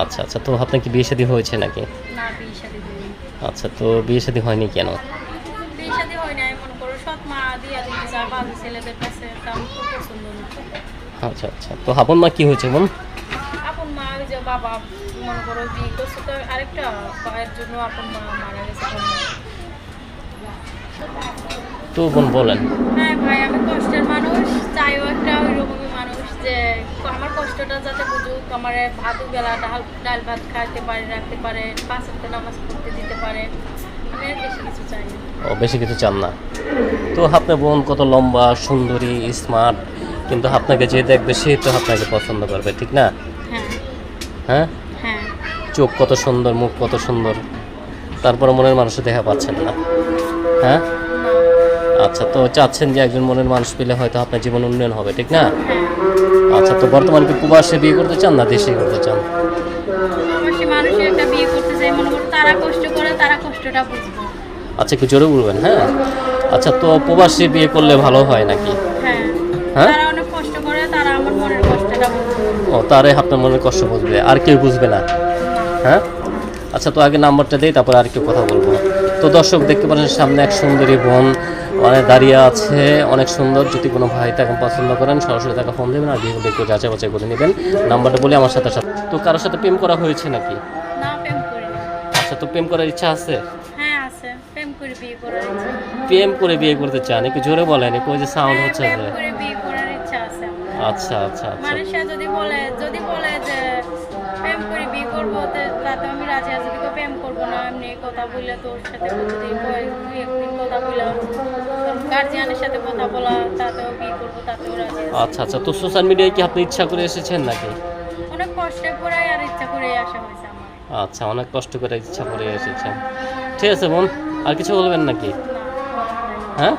আচ্ছা আচ্ছা তো আপনার কি বিয়ে শাদী হয়েছে নাকি? না বিয়ে শাদী হয়নি। আচ্ছা তো বিয়ে শাদী হয়নি কেন? বিয়ে শাদী হয় নাই মনে করো সৎ মা দিয়া দিতে চায় বাজে ছেলেদের কাছে তা খুব পছন্দ না। আচ্ছা আচ্ছা তো আপন মা কি হয়েছে বোন আপন মা ওই যে বাবা মনে করো বিয়ে করছে তো আরেকটা পায়ের জন্য আপন মা মারা গেছে তো বোন বলেন। হ্যাঁ ভাই আমি কষ্টের মানুষ চাইও একটা ওই রকমই মানুষ যে আমার কষ্টটা যাতে বুঝুক আমার ভাত বেলা ডাল ডাল ভাত খাইতে পারে রাখতে পারে পাঁচ ওয়াক্ত নামাজ পড়তে দিতে পারে আমি আর বেশি কিছু চাই না। ও বেশি কিছু চান না। তো আপনার বোন কত লম্বা সুন্দরী স্মার্ট কিন্তু আপনাকে যে দেখবে সে তো আপনাকে পছন্দ করবে ঠিক না? হ্যাঁ। হ্যাঁ? হ্যাঁ। চোখ কত সুন্দর মুখ কত সুন্দর তারপরে মনের মানুষের দেখা পাচ্ছেন না। হ্যাঁ? আচ্ছা তো চাচ্ছেন যে একজন মনের মানুষ পেলে হয়তো আপনার জীবন উন্নয়ন হবে ঠিক না? আচ্ছা তো বর্তমানে কি প্রবাসে বিয়ে করতে চান না দেশে করতে চান? আচ্ছা একটু জোরে বলবেন হ্যাঁ? আচ্ছা তো প্রবাসী বিয়ে করলে ভালো হয় নাকি? হ্যাঁ। হ্যাঁ? ও তারে আপনার মনের কষ্ট বুঝবে আর কেউ বুঝবে না। হ্যাঁ? আচ্ছা তো আগে নাম্বারটা দিই তারপর আর কেউ কথা বলব। তো দর্শক দেখতে পাচ্ছেন সামনে এক সুন্দরী বোন মানে দাঁড়িয়ে আছে অনেক সুন্দর। যদি কোনো ভাই তাকে পছন্দ করেন সরাসরি তাকে ফোন দেবেন আর বিয়ে একটু যাচাই বাছাই করে নেবেন। নাম্বারটা বলে আমার সাথে সাথে। তো কারোর সাথে প্রেম করা হয়েছে নাকি? আচ্ছা তো প্রেম করার ইচ্ছা আছে? হ্যাঁ প্রেম করে বিয়ে করতে চান? একটু জোরে বলেন একটু যে সাউন্ড হ্যাঁ, হচ্ছে। আচ্ছা আচ্ছা আচ্ছা। যদি বলে যদি বলে যে করব তাতে আমি রাজি আছি কিন্তু প্রেম করব না এমনি কথা বললে তোর সাথে দুই একদিন কথা বললাম। গার্জিয়ানের সাথে কথা বলা তাতেও বিয়ে করব তাতেও রাজি আচ্ছা আচ্ছা তো সোশ্যাল মিডিয়ায় কি আপনি ইচ্ছা করে এসেছেন নাকি? অনেক কষ্টে করে আর ইচ্ছা করে আসা হয়েছে আমার। আচ্ছা অনেক কষ্ট করে ইচ্ছা করে এসেছেন। ঠিক আছে বোন আর কিছু বলবেন নাকি। হ্যাঁ?